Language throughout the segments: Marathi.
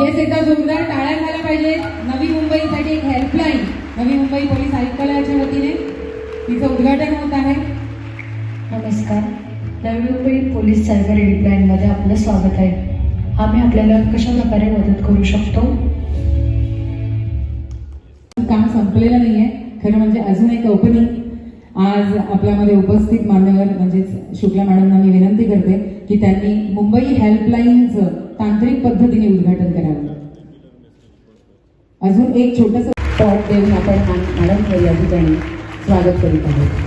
येस एकदा जोरदार टाळ्या झाल्या पाहिजेत. नवी मुंबईसाठी एक हेल्पलाईन नवी मुंबई पोलीस आयुक्तालयाच्या वतीने तिचं उद्घाटन होत आहे. नमस्कार. नवी मुंबई पोलीस सायबर हेल्पलाईनमध्ये आपलं स्वागत आहे. आम्ही आपल्याला कशा प्रकारे मदत करू शकतो? काम संपलेलं नाहीये. खरं म्हणजे अजून एक ओपनिंग आज आपल्यामध्ये उपस्थित मान्यवर म्हणजेच शुक्ला मॅडमना मी विनंती करते की त्यांनी मुंबई हेल्पलाईनचं तांत्रिक पद्धतीने उद्घाटन करावं. अजून एक छोटस पॉट देऊन आपण मॅडम या ठिकाणी स्वागत करीत आहोत.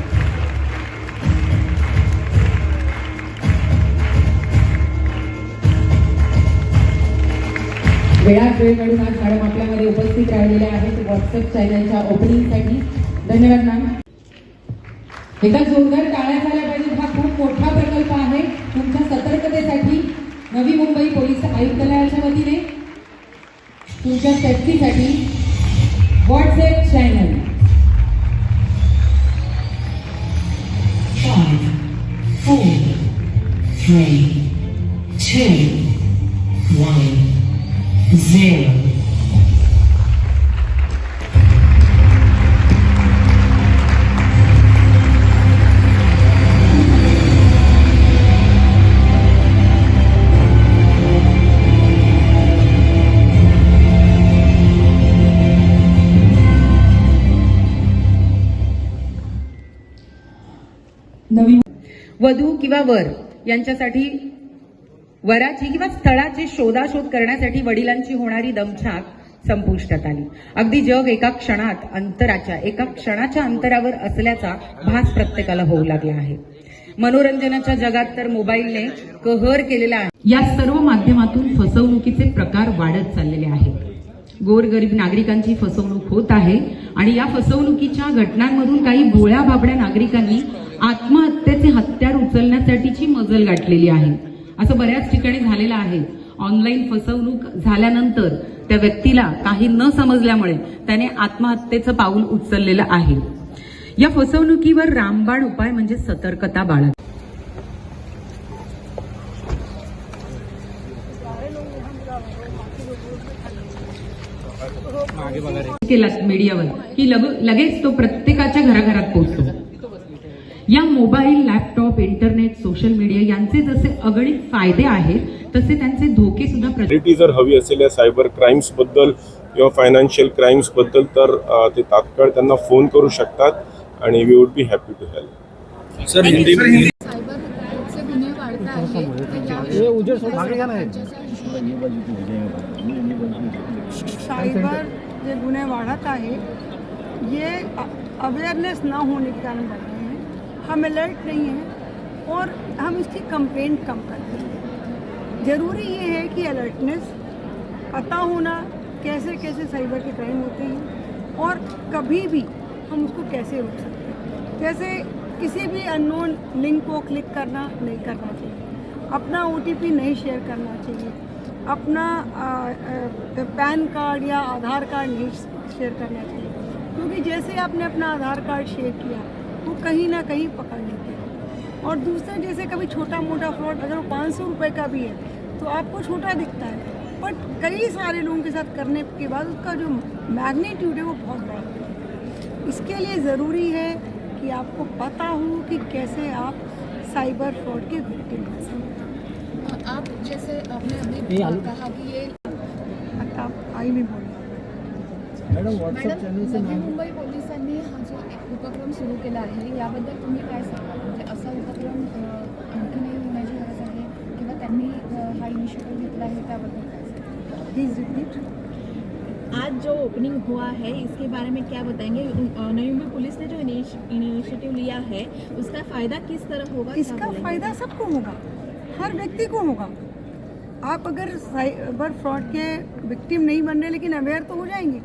वेळात वेळ काढून आज मॅडम आपल्यामध्ये उपस्थित राहिलेल्या आहेत. व्हॉट्सअप चॅनलच्या ओपनिंगसाठी धन्यवाद मॅम एका जोरदार टाळ्या झाल्या पाहिजेत हा खूप मोठा प्रकल्प आहे तुमच्या सतर्कतेसाठी नवी मुंबई पोलीस आयुक्तालयाच्या वतीने तुमच्या सेफ्टीसाठी WhatsApp channel four, three, two, one, zero. नवीन वधू किंवा वर यांच्यासाठी वराची किंवा स्थळाची शोधाशोध करण्यासाठी वडिलांची होणारी दमछाक संपुष्टात आली. अगदी जग एका क्षणात अंतराच्या एका क्षणाच्या अंतरावर असल्याचा भास प्रत्येकाला होऊ लागला आहे. मनोरंजनाच्या जगात तर मोबाईलने कहर केलेला आहे. या सर्व माध्यमातून फसवणुकीचे प्रकार वाढत चाललेले आहेत. गोरगरीब नागरिकांची फसवणूक होत आहे आणि या फसवणुकीच्या घटनांमधून काही भोळ्या भाबड्या नागरिकांनी आत्महत्येचे हत्यार उचलण्यासाठीची मजल गाठलेली आहे. असं बऱ्याच ठिकाणी झालेलं आहे. ऑनलाईन फसवणूक झाल्यानंतर त्या व्यक्तीला काही न समजल्यामुळे त्याने आत्महत्येचं पाऊल उचललेलं आहे. या फसवणुकीवर रामबाण उपाय म्हणजे सतर्कता बाळग. केला मीडियावर. की लग- लगेच तो प्रत्येकाच्या घराघरात पोहोचतो. या mobile laptop internet social media यांचे जसे अगणित फायदे आहेत तसे त्यांचे धोके सुद्धा क्लॅरिटी जर हवी असेल या सायबर क्राईम्सबद्दल किंवा फायनान्शियल क्राईम्सबद्दल तर अ, ते तात्काळ त्यांना फोन करू शकतात आणि we would be happy to help sir Hindi cyber क्राईमचे गुन्हे वाढत आहेत. साइबर जे गुन्हे वाढत आहे ये अवेयरनेस ना होने के कारण बढ़ रहे हैं। हम अलर्ट नहीं हैं और हम इसकी कंप्लेंट कम करते हैं। ज़रूरी ये है कि अलर्टनेस पता होना कैसे कैसे साइबर के क्राइम होते हैं और कभी भी हम उसको कैसे रोक सकते हैं। जैसे किसी भी अननोन लिंक को क्लिक करना नहीं करना चाहिए। अपना ओटीपी नहीं शेयर करना चाहिए। अपना पैन कार्ड या आधार कार्ड नहीं शेयर करना चाहिए। क्योंकि जैसे आपने अपना आधार कार्ड शेयर किया, वो कहीं ना कहीं पकड़ लेते हैं। और दूसरा, जैसे कभी छोटा मोटा फ्रॉड, अगर वो पाँच सौ रुपये का भी है तो आपको छोटा दिखता है। बट कई सारे लोगों के साथ करने के बाद उसका जो मैग्नीट्यूड है, वो बहुत बड़ा है। इसके लिए ज़रूरी है कि आपको पता हो कि कैसे आप साइबर फ्रॉड के विक्टिम हैं। आपने अभी कहा की ये आता आप आई भी बोला। मॅडम नवी मुंबई पोलिसांनी हा जो उपक्रम सुरू केला आहे याबद्दल तुम्ही काय सांगाल? म्हणजे असा उपक्रम आणखीनही होण्याची गरज आहे किंवा त्यांनी हा इनिशिएटिव्ह घेतला आहे त्याबद्दल काय प्लीज़ रिपीट आज जो ओपनिंग हुआ है इसके बारे में क्या बताएँगे? नई मुंबई पुलिस ने जो इनिशिएटिव लिया है उसका फ़ायदा किस तरह होगा इसका फ़ायदा सबको होगा हर व्यक्ति को होगा। आप अगर साइबर फ्रॉड के विक्टिम नहीं बन रहे लेकिन अवेयर तो हो जाएँगे।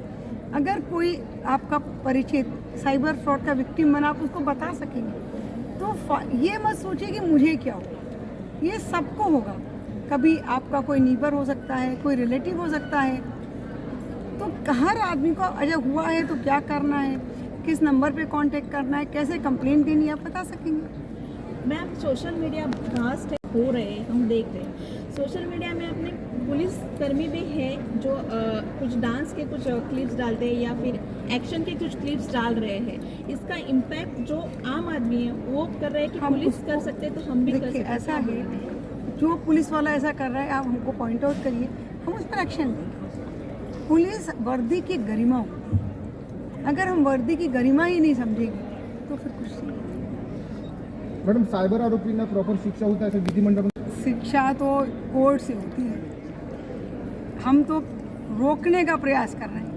अगर कोई आपका परिचित साइबर फ्रॉड का विक्टिम बना, आप उसको बता सकेंगे। तो ये मत सोचिए कि मुझे क्या हो ये सबको होगा। कभी आपका कोई नीबर हो सकता है, कोई रिलेटिव हो सकता है। तो हर आदमी को अगर हुआ है तो क्या करना है? किस नंबर पे कांटेक्ट करना है? कैसे कंप्लेंट देनी है? आप बता सकेंगे। मैम सोशल मीडिया फास्ट हो रहे हैं, हम देख रहे हैं। सोशल मीडिया में अपने पुलिस कर्मी भी है जो अ, कुछ डांस के कुछ क्लिप्स डालते हैं या फिर एक्शन के कुछ क्लिप्स डाल रहे हैं। इसका इम्पैक्ट जो आम आदमी है वो कर रहे हैं कि हम पुलिस कर सकते हैं तो हम भी कर सकते ऐसा है जो पुलिस वाला ऐसा कर रहा है आप हमको पॉइंट आउट करिए हम उस पर एक्शन लेंगे पुलिस वर्दी की गरिमा होती है। अगर हम वर्दी की गरिमा ही नहीं समझेंगे तो फिर कुछ नहीं। मॅडम सायबर आरोपींना प्रॉपर शिक्षा होत आहे असं विधिमंडळ शिक्षा तो कोर्ट से होती है। हम तो रोकने का प्रयास कर रहे हैं।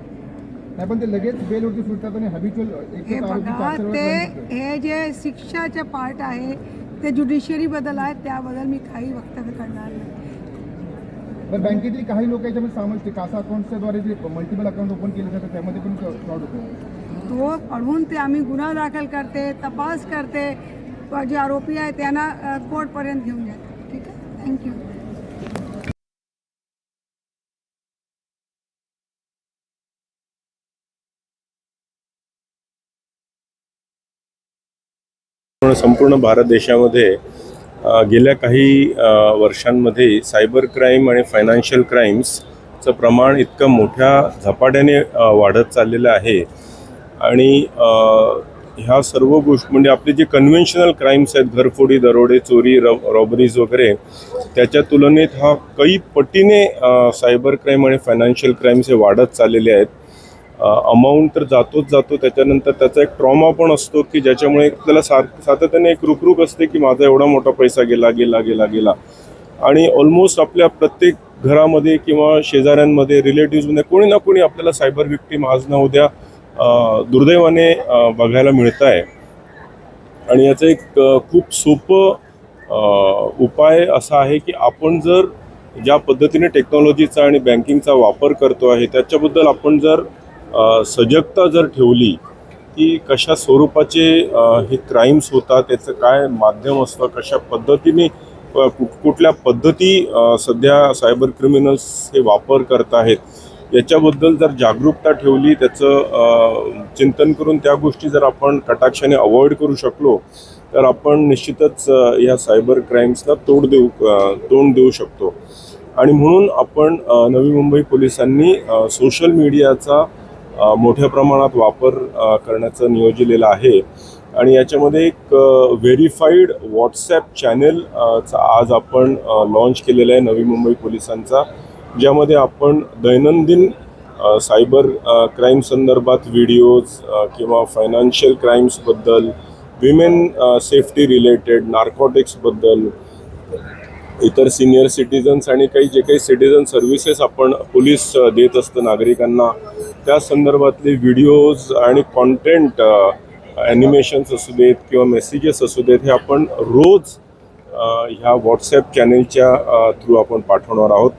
नाही पण ते लगेच बेलवरती सुटतात आणि हॅबिच्युअल हे बघा ते हे जे शिक्षाचे पार्ट आहे ते ज्युडिशियरी बद्दल आहे त्याबद्दल मी काही वक्तव्य करणार नाही. पण बँकेतील काही लोक याच्यामध्ये समाविष्ट. कासा अकाउंट्सद्वारे जे मल्टिपल अकाउंट ओपन केले जातात त्यामध्ये पण फ्रॉड होतो. तो पढून ते आम्ही गुन्हा दाखल करते तपास करते. जे आरोपी आहे त्यांना कोर्टपर्यंत घेऊन जाते. थँक्यू. संपूर्ण भारत देशामध्ये गेल्या काही वर्षांमध्ये सायबर क्राईम आणि फायनान्शियल क्राईम्सचं प्रमाण इतकं मोठ्या झपाट्याने वाढत चाललेलं आहे. आणि ह्या सर्व गोष्टी म्हणजे आपले जे कन्व्हेन्शनल क्राईम्स आहेत घरफोडी दरोडे चोरी रॉ रॉबरीज वगैरे त्याच्या तुलनेत हा काही पटीने सायबर क्राईम आणि फायनान्शियल क्राईम्स हे वाढत चाललेले आहेत. अमाऊंट तर जातोच जातो. त्याच्यानंतर त्याचा एक ट्रॉमा पण असतो की ज्याच्यामुळे आपल्याला सात सातत्याने एक रुकरुक असते की माझा एवढा मोठा पैसा गेला गेला गेला गेला. आणि ऑलमोस्ट आपल्या प्रत्येक घरामध्ये किंवा शेजाऱ्यांमध्ये रिलेटिव्हमध्ये कोणी ना कोणी आपल्याला सायबर विक्टीम आज ना उद्या दुर्दैवाने बघायला मिळत आहे आणि याचं एक खूप सोपं उपाय असा आहे की आपण जर ज्या पद्धतीने टेक्नॉलॉजीचा आणि बँकिंगचा वापर करतो आहे त्याच्याबद्दल आपण जर सजगता जर ठेवली की कशा स्वरूपाचे हे क्राईम्स होतात त्याचं काय माध्यम असतं कशा पद्धतीने कुठ कुठल्या पद्धती सध्या सायबर क्रिमिनल्स हे वापर करत आहेत याच्याबद्दल जर जागरूकता ठेवली त्याचं चिंतन करून त्या गोष्टी जर आपण कटाक्षाने अवॉइड करू शकलो तर आपण निश्चितच या सायबर क्राईम्सला तोड देऊ तोंड देऊ शकतो. आणि म्हणून आपण नवी मुंबई पोलिसांनी सोशल मीडियाचा मोठ्या प्रमाणात वापर करण्याचं नियोजिलेलं आहे. आणि याच्यामध्ये एक व्हेरीफाईड व्हॉट्सॲप चॅनेल चा आज आपण लॉन्च केलेला आहे नवी मुंबई पोलिसांचा. ज्यामध्ये आपण दैनंदिन सायबर क्राईम संदर्भात व्हिडिओज किंवा फायनान्शियल क्राईम्सबद्दल विमेन सेफ्टी रिलेटेड नार्कोटिक्सबद्दल इतर सिनियर सिटीजन्स आणि काही जे काही सिटीजन सर्व्हिसेस आपण पोलीस देत असतं नागरिकांना त्या संदर्भातले व्हिडिओज आणि कॉन्टेंट ॲनिमेशन्स असू देत किंवा मेसेजेस असू देत हे आपण रोज ह्या व्हॉट्सॲप चॅनेलच्या थ्रू आपण पाठवणार आहोत.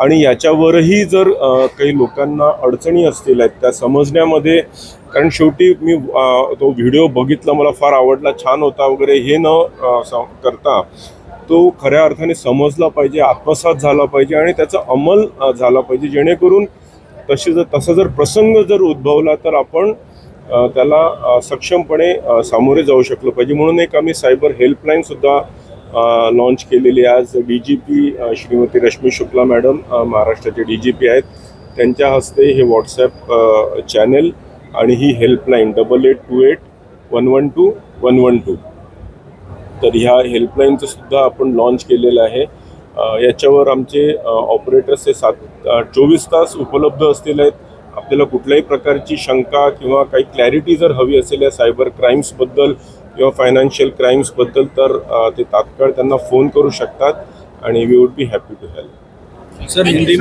आणि याच्यावरही जर काही लोकांना अडचणी असतील आहेत त्या समजण्यामध्ये कारण शेवटी मी तो व्हिडिओ बघितला मला फार आवडला छान होता वगैरे हे न करता तो खऱ्या अर्थाने समजला पाहिजे आत्मसात झाला पाहिजे आणि त्याचा अंमल झाला पाहिजे जेणेकरून तशी जर तसा जर प्रसंग जर उद्भवला तर आपण त्याला सक्षमपणे सामोरे जाऊ शकलो पाहिजे. म्हणून एक आम्ही सायबर हेल्पलाईनसुद्धा लॉन्च केलेली आज D G P Shrimati Rashmi Shukla madam महाराष्ट्राचे डी जी पी आहेत. त्यांच्या हस्ते हे व्हॉट्सॲप चॅनेल आणि ही helpline double eight two eight one one two one one two तर ह्या हेल्पलाईनचं सुद्धा आपण लॉन्च केलेलं आहे. याच्यावर आमचे ऑपरेटर्स हे सात चोवीस तास उपलब्ध असतील आहेत. आपल्याला कुठल्याही प्रकारची शंका किंवा काही क्लॅरिटी जर हवी असेल या सायबर क्राईम्सबद्दल किंवा फायनान्शियल क्राईम्सबद्दल तर ते तात्काळ त्यांना फोन करू शकतात आणि we would be happy to help sir Hindi